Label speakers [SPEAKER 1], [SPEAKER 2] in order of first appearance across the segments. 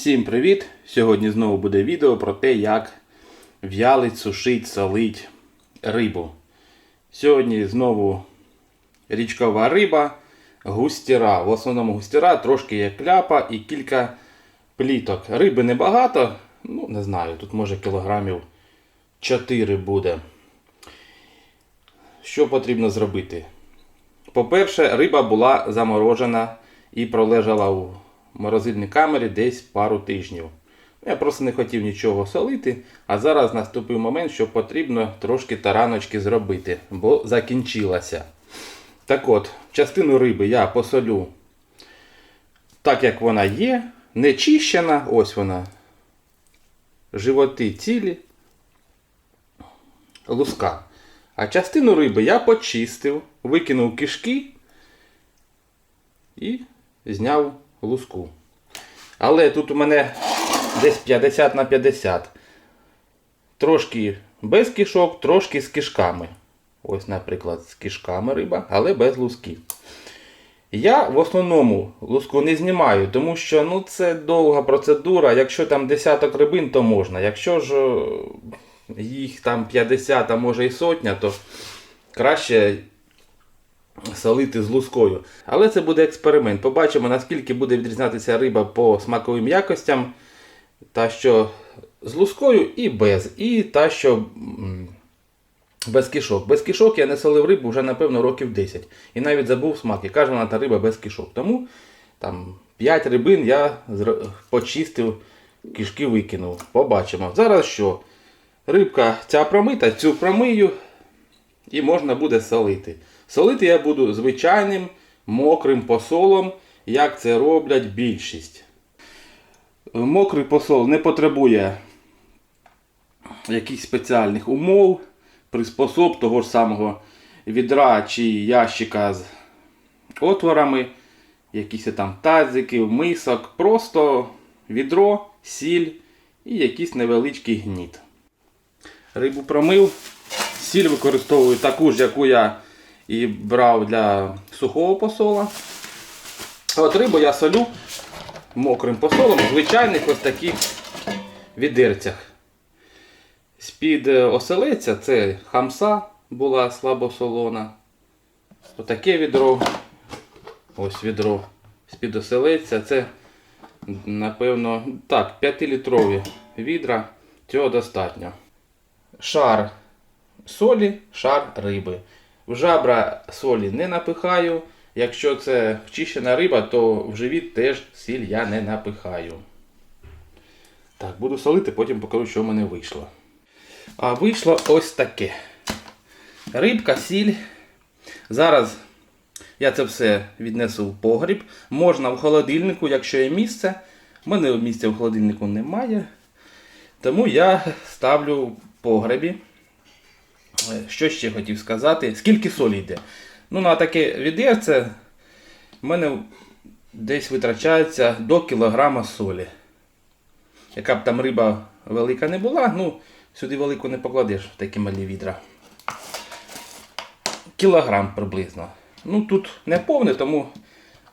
[SPEAKER 1] Всім привіт! Сьогодні знову буде відео про те, як в'ялить, сушить, солить рибу. Сьогодні знову річкова риба, густіра. В основному густіра, трошки є кляпа і кілька пліток. Риби небагато, ну не знаю, тут може кілограмів 4 буде. Що потрібно зробити? По-перше, риба була заморожена і пролежала у морозильній камері десь пару тижнів. Я просто не хотів нічого солити, а зараз наступив момент, що потрібно трошки тараночки зробити, бо закінчилася. Так от, частину риби я посолю так, як вона є, не чищена, ось вона. Животи цілі, луска. А частину риби я почистив, викинув кишки і зняв луску. Але тут у мене десь 50 на 50. Трошки без кишок, трошки з кишками. Ось, наприклад, з кишками риба, але без луски. Я в основному луску не знімаю, тому що ну, це довга процедура. Якщо там десяток рибин, то можна. Якщо ж е, їх там 50, а може і сотня, то краще солити з лускою. Але це буде експеримент. Побачимо, наскільки буде відрізнятися риба по смаковим якостям. Та що з лускою і без. І та, що без кишок. Без кишок я не солив рибу вже, напевно, років 10. І навіть забув смак. Яка ж вона та риба без кишок. Тому там 5 рибин я почистив, кишки викинув. Побачимо. Зараз що? Рибка ця промита, цю промию і можна буде солити. Солити я буду звичайним мокрим посолом, як це роблять більшість. Мокрий посол не потребує якихось спеціальних умов, приспособ того ж самого відра чи ящика з отворами, якісь там тазики, мисок, просто відро, сіль і якийсь невеличкий гніт. Рибу промив. Сіль використовую таку ж, яку я і брав для сухого посола. От рибу я солю мокрим посолом в звичайних ось таких відерцях. З-під е, оселеця це хамса була слабосолона. Отаке відро. Ось відро з-під оселеця. Це, напевно, так, 5-літрові відра. Цього достатньо. Шар солі, шар риби. В жабра солі не напихаю. Якщо це вчищена риба, то в живіт теж сіль я не напихаю. Так, буду солити, потім покажу, що в мене вийшло. А вийшло ось таке. Рибка, сіль. Зараз я це все віднесу в погріб. Можна в холодильнику, якщо є місце. У мене місця в холодильнику немає. Тому я ставлю в погребі. Е, Що ще хотів сказати? Скільки солі йде? Ну, на таке відерце в мене десь витрачається до кілограма солі. Яка б там риба велика не була, ну, сюди велику не покладеш в такі малі відра. Кілограм приблизно. Ну, тут не повне, тому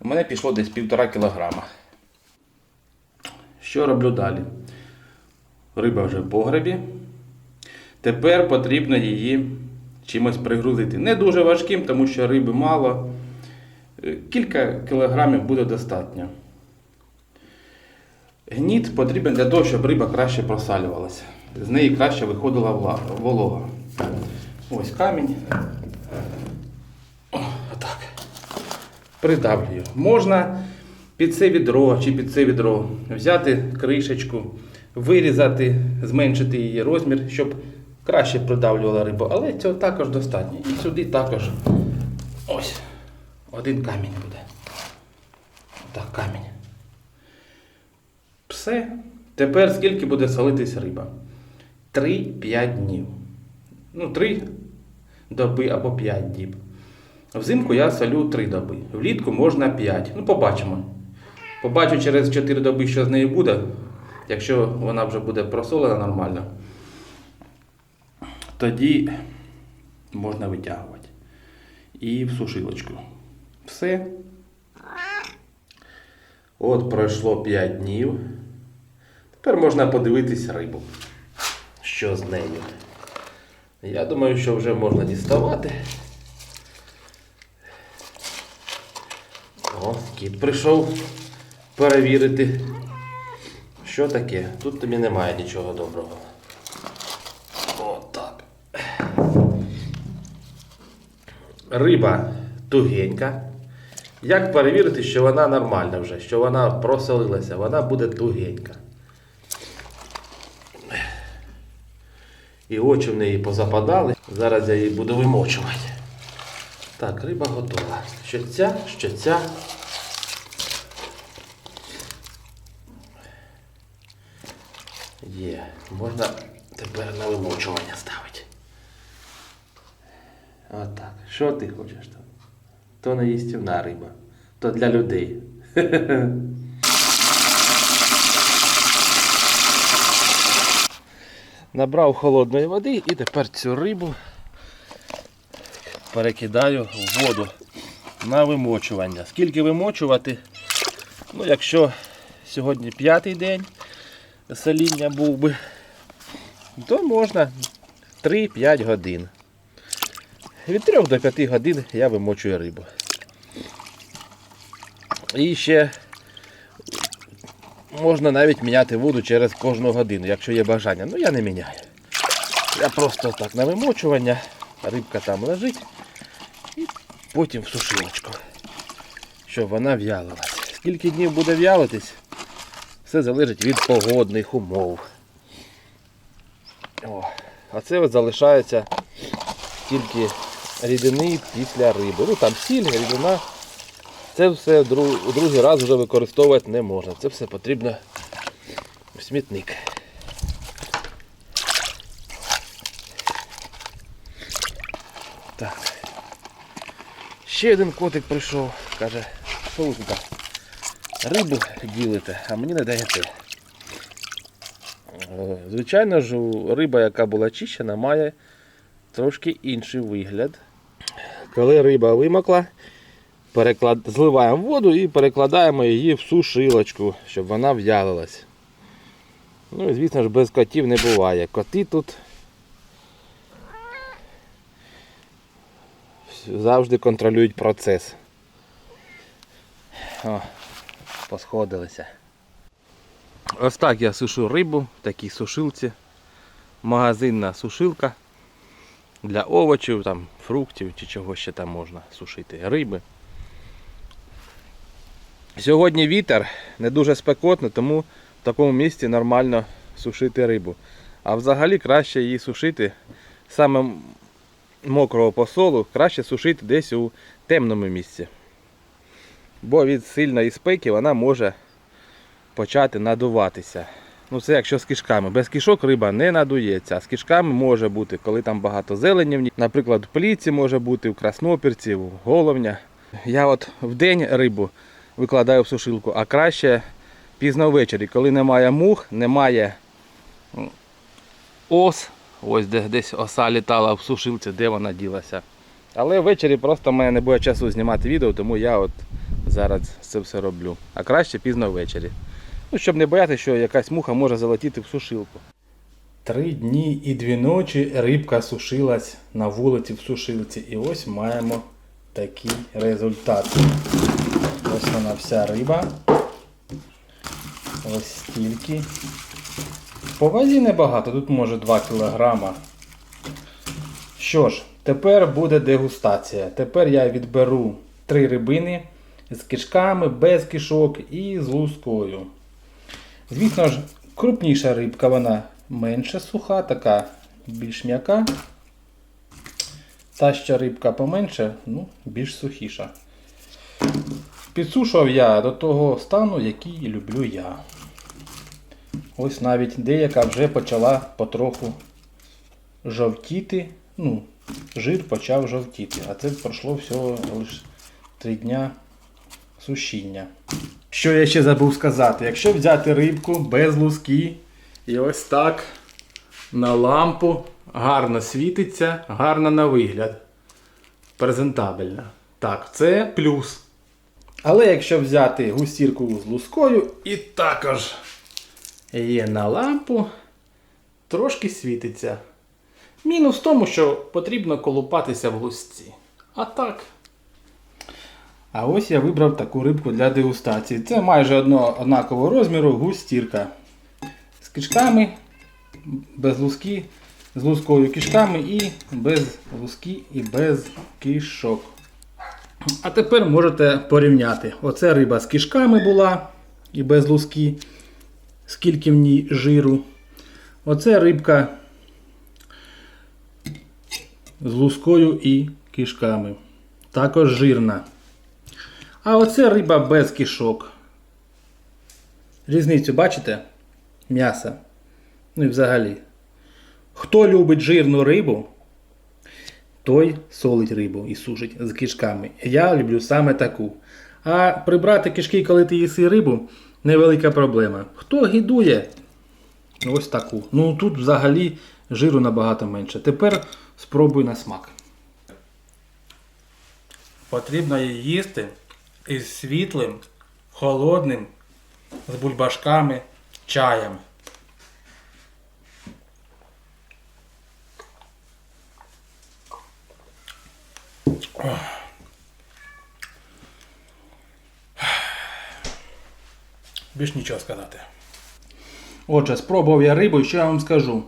[SPEAKER 1] в мене пішло десь півтора кілограма. Що роблю далі? Риба вже в погребі. Тепер потрібно її чимось пригрузити. Не дуже важким, тому що риби мало. Е, Кілька кілограмів буде достатньо. Гніт потрібен для того, щоб риба краще просалювалася. З неї краще виходила волога. Ось камінь. О, Отак. Придавлюю. Можна під це відро чи під це відро взяти кришечку, вирізати, зменшити її розмір, щоб краще придавлювала рибу. Але цього також достатньо. І сюди також ось один камінь буде. Так, камінь. Все. Тепер скільки буде солитись риба? 3-5 днів. Ну, 3 доби або 5 діб. Взимку я солю 3 доби. Влітку можна 5. Ну, побачимо. Побачу через 4 доби, що з нею буде. Якщо вона вже буде просолена нормально, тоді можна витягувати. І в сушилочку. Все. От пройшло 5 днів.
[SPEAKER 2] Тепер можна подивитись рибу. Що з нею? Я думаю, що вже можна діставати. О, кіт прийшов перевірити. Що таке? Тут тобі немає нічого доброго. Риба тугенька. Як перевірити, що вона нормальна вже, що вона просолилася, вона буде тугенька. І очі в неї позападали. Зараз я її буду вимочувати. Так, риба готова. Що ця, що ця. Є. Можна тепер на вимочування ставити. Отак. Що ти хочеш там? То не їстівна риба, то для людей. Набрав холодної води і тепер цю рибу перекидаю в воду на вимочування. Скільки вимочувати? Ну, якщо сьогодні п'ятий день соління був би, то можна 3-5 годин. Від 3 до 5 годин я вимочую рибу. І ще можна навіть міняти воду через кожну годину, якщо є бажання. Ну я не міняю. Я просто так на вимочування, рибка там лежить і потім в сушилочку, щоб вона в'ялилась. Скільки днів буде в'ялитись, все залежить від погодних умов. О, а це от залишається тільки рідини після риби. Ну там сіль, рідина. Це все у другий раз вже використовувати не можна. Це все потрібно в смітник. Так. Ще один котик прийшов, каже, що ви тут рибу ділите, а мені не даєте. Е, Звичайно ж, риба, яка була чищена, має трошки інший вигляд. Коли риба вимокла, переклад... зливаємо воду і перекладаємо її в сушилочку, щоб вона в'ялилась. Ну і звісно ж без котів не буває. Коти тут завжди контролюють процес. О, посходилися. Ось так я сушу рибу в такій сушилці. Магазинна сушилка для овочів, там, фруктів чи чого ще там можна сушити. Риби. Сьогодні вітер не дуже спекотно, тому в такому місці нормально сушити рибу. А взагалі краще її сушити саме мокрого посолу, краще сушити десь у темному місці. Бо від сильної спеки вона може почати надуватися. Ну це якщо з кишками. Без кишок риба не надується. А з кишками може бути, коли там багато зелені. Наприклад, в пліці може бути, в краснопірці, в головня. Я от в день рибу викладаю в сушилку, а краще пізно ввечері, коли немає мух, немає ос. Ось де десь оса літала в сушилці, де вона ділася. Але ввечері просто в мене не буде часу знімати відео, тому я от зараз це все роблю. А краще пізно ввечері. Ну, щоб не боятися, що якась муха може залетіти в сушилку.
[SPEAKER 1] Три дні і дві ночі рибка сушилась на вулиці в сушилці. І ось маємо такий результат. Ось вона вся риба. Ось стільки. По вазі небагато, тут може 2 кг. Що ж, тепер буде дегустація. Тепер я відберу три рибини з кишками, без кишок і з лускою. Звісно ж, крупніша рибка, вона менше суха, така більш м'яка. Та що рибка поменше, ну, більш сухіша. Підсушував я до того стану, який люблю я. Ось навіть деяка вже почала потроху жовтіти. Ну, жир почав жовтіти. А це пройшло всього лише 3 дня сушіння. Що я ще забув сказати? Якщо взяти рибку без луски і ось так на лампу гарно світиться, гарно на вигляд. Презентабельно. Так, це плюс. Але якщо взяти густірку з лускою і також є на лампу, трошки світиться. Мінус в тому, що потрібно колупатися в лусці. А так. А ось я вибрав таку рибку для дегустації. Це майже одно, однакового розміру густірка. З кишками, без луски, з лускою кишками і без луски і без кишок. А тепер можете порівняти. Оце риба з кишками була і без луски, скільки в ній жиру. Оце рибка з лускою і кишками. Також жирна. А оце риба без кишок. Різницю бачите? М'яса. Ну і взагалі. Хто любить жирну рибу, той солить рибу і сушить з кишками. Я люблю саме таку. А прибрати кишки, коли ти їси рибу, невелика проблема. Хто гідує? Ось таку. Ну тут взагалі жиру набагато менше. Тепер спробуй на смак. Потрібно її їсти із світлим, холодним, з бульбашками, чаєм. Більш нічого сказати. Отже, спробував я рибу, і що я вам скажу.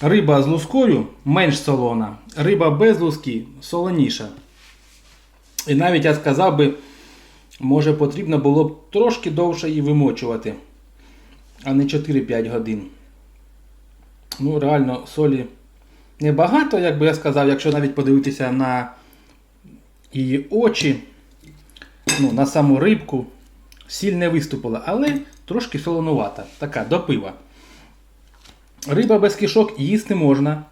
[SPEAKER 1] Риба з лускою менш солона, риба без луски солоніша. І навіть я сказав би, може потрібно було б трошки довше її вимочувати, а не 4-5 годин. Ну, реально, солі небагато, як би я сказав, якщо навіть подивитися на її очі, ну, на саму рибку, сіль не виступила, але трошки солонувата, така до пива. Риба без кишок їсти можна.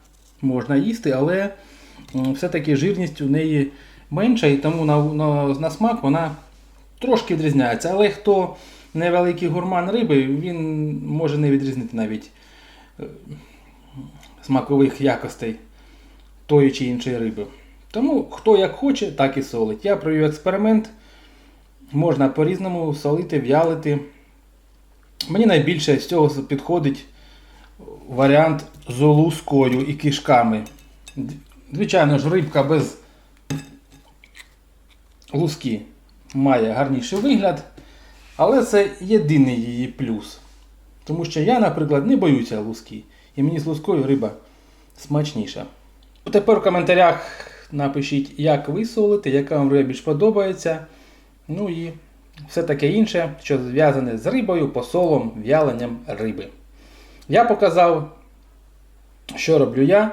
[SPEAKER 1] Можна їсти, але все-таки жирність у неї менша, і тому на, на, на смак вона трошки відрізняється. Але хто невеликий гурман риби, він може не відрізнити навіть е, смакових якостей тої чи іншої риби. Тому хто як хоче, так і солить. Я провів експеримент. Можна по-різному солити, в'ялити. Мені найбільше з цього підходить варіант з лускою і кишками. Звичайно ж, рибка без луски має гарніший вигляд, але це єдиний її плюс. Тому що я, наприклад, не боюся луски. І мені з лускою риба смачніша. Тепер в коментарях напишіть, як ви солите, яка вам риба більш подобається. Ну і все таке інше, що зв'язане з рибою, посолом, в'яленням риби. Я показав, що роблю я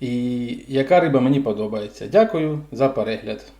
[SPEAKER 1] і яка риба мені подобається. Дякую за перегляд.